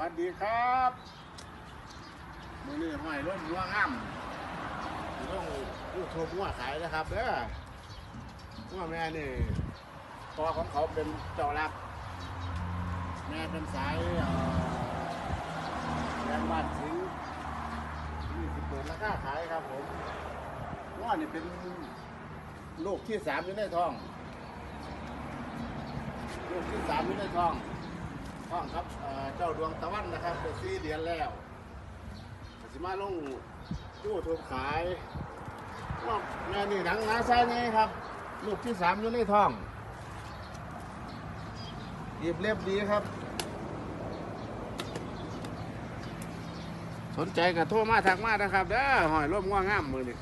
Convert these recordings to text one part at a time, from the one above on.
วัสดีครับมือนี้ห้อยร่มหัวง่ำต้องยูทูบหัวขายนะครับเด้อหัวแม่นี่พ่อของเขาเป็นเจ้ารัก แม่เป็นสายแรงบ้านสิงนี่สิเปิดราคาขายครับผมหัวนี่เป็นลูกที่สามอยู่ในท้อง ลูกที่สามอยู่ในท้อง ท้องครับเจ้าดวงตะวันนะครับเสี่เดือนแล้วสิมาลงตู้ทุบขายว่าแม่นี่หนังนาซาไงครับ ลูกที่สามอยู่ในท้องหยิบเรียบดีครับ สนใจกับโทรมาทักมานะครับเด้อหอยร่มง่วงง่ามมือนี่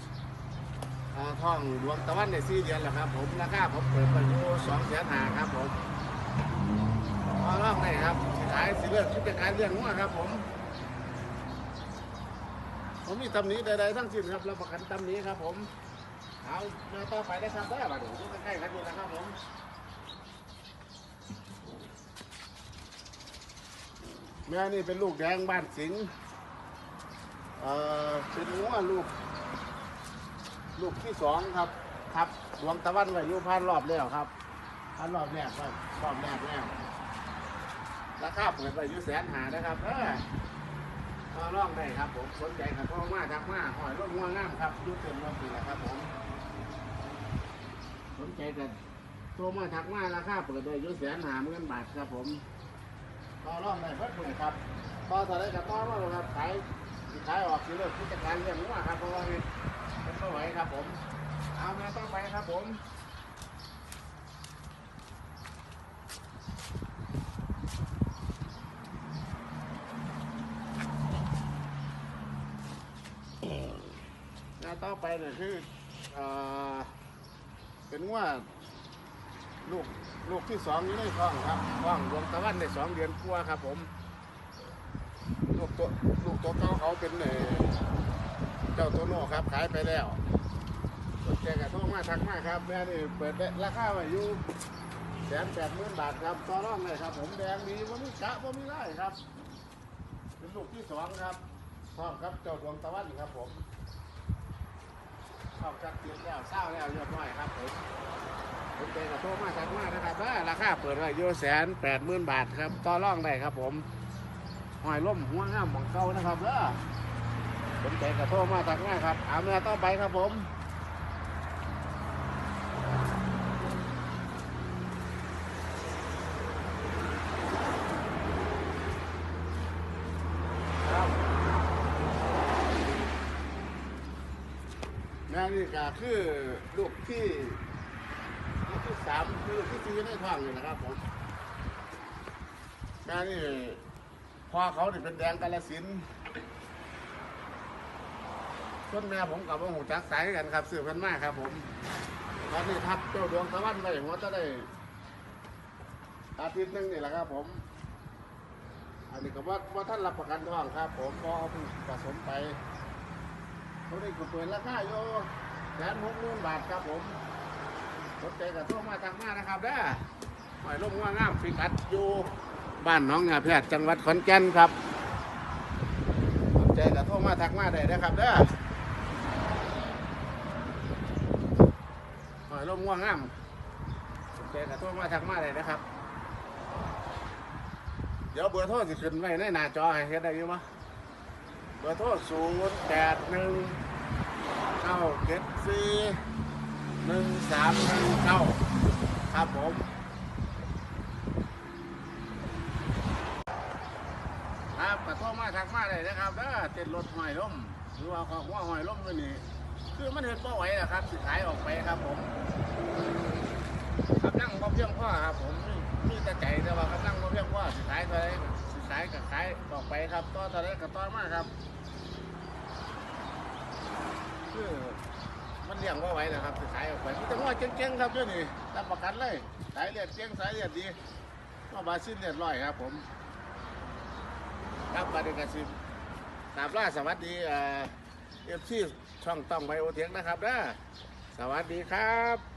อ่าท้องดวงตะวันในสี่เดือนแล้วครับ ผมราคาผมเปิดไปอยู่สองแสนหาครับผม มาลอกได้ครับสิขายสิเลือกกิจการเรื่องงัวครับ ผม ผมมีตำหนิใดๆทั้งสิ้นครับรับประกันตำหนิครับ ผมเอามาต่อไปได้ครับได้บัดนี้อยู่ใกล้ๆกันนี่นะครับผมแม่นี่เป็นลูกแดงบ้านสิงห์เอ่อเป็นงัวลูก ลูกที่สองครับ ครับดวงตะวันไว้อยู่พันรอบแล้วครับ พันรอบแรกไว้รอบแรกแล้วราคาเปิดไปอยู่แสนหานะครับเออมาลองได้ครับผมสนใจกับพ่อมาทักมาหอยร่มง่วงงามครับอยูเต็มรอบปีแหละครับผมสนใจกันโทรมาทักมาราคาเปิดไปอยู่แสนหาเงินบาทครับผมต่อรองได้เพิ่มเปิดครับต่อเท่าไรกับต่อรองครับขายขายออกสิเลิกกิจการเรื่องนี้ครับเพราะว่าเฮ็ดเป็นไม่ไหวครับผม เอามาต่อไปครับผม ต่อไปเนี่ยคือเอ่อเป็นว่าลูกลูกที่สองอยู่ในท้องครับท้องดวงตะวันในสองเดือนกว่าครับ ผมลูกตัวลูกตัวเก่าเขาเป็นเอ่อเจ้าตัวโน่ครับขายไปแล้วสนใจกับโทรมาทักมาครับแม่นี่เปิดได้ราคาไว้อยู่แสนแปดหมื่นบาทครับต่อรองเลยครับ ผมแดงดีว่ามีกะว่ามีได้ครับ เป็นลูกที่สองครับท้องครับเจ้าดวงตะวันครับผม เข้าจักเตียมแล้วเศร้าแล้วเรียบร้อยครับผมผมเจกับโทมาทักมานะครับว่าราคาเปิดไว้ยู่แสนแปดหมื่นบาทครับต่อรองได้ครับผมหอยล่มหัวง่ามของเก่านะครับเด้อผมเจกับโทมาทักมาครับเอาเนื้อต่อไปครับผม แม่นี่ก็คือลูกที่ลูกที่สามคือลูกที่สี่ในท้องอยู่นะครับผมแม่นี่พ่อเขาเนี่เป็นแดงกาลสินต้นแม่ผมกับว่าหูจักสายกันครับสืบกันมากครับผมตอนนี้ทับเจ้าดวงตะวันไปหัวจะได้อาทิตย์หนึงนี่แหละครับผม อันนี้ก็ว่าว่าท่านรับประกันท้องครับ ผมพอเอาผสมไป เขาได้ก็เปิดราคาอยู่แสนหกหมื่นบาทครับผมสนใจกับโทรมาทางมานะครับเด้อหอยลงว่างามฟิกัดอยู่บ้านน้องงาแพทย์จังหวัดขอนแก่นครับสนใจกับโทรมาทักมาได้นะครับเด้อหอยลงว่างามสนใจกับโทรมาทักมาได้นะครับ เดี๋ยวเบอร์โทรสิขึ้นไว้ในหน้าจอให้เฮ็ดได้อยู่มั้ บอร์โทรศูนย์แปดหนึ่งเก้าเจ็ดสี่หนึ่งสามหนึ่งเก้าครับผมครับกระโทรมาทักมาเลยนะครับเด้อเต็นรถหอยล้มหรือว่าของหัวหอยล้มด้วยนี่คือมันเห็นบ่ไหวนะครับสิขายออกไปครับผมกำลังบ่เพียงพ่อครับผมายก็ขายออกไปครับต่อเท่าไหรก็ต่อมากครับคือมันเลี้ยงว่าไหวนะครับขายออกไปมีแต่ว่าเจ๊งๆครับเด้วยวนี่รับประกันเลยสายเลือดเจ๊งสายเลือดดีว่าบาซินเลือดร้อยครับ ผมครับบาดกสิบตามล่าสวัสดีเอ่อฟซีช่องต้องไบโอเทคนะครับเด้อสวัสดีครับ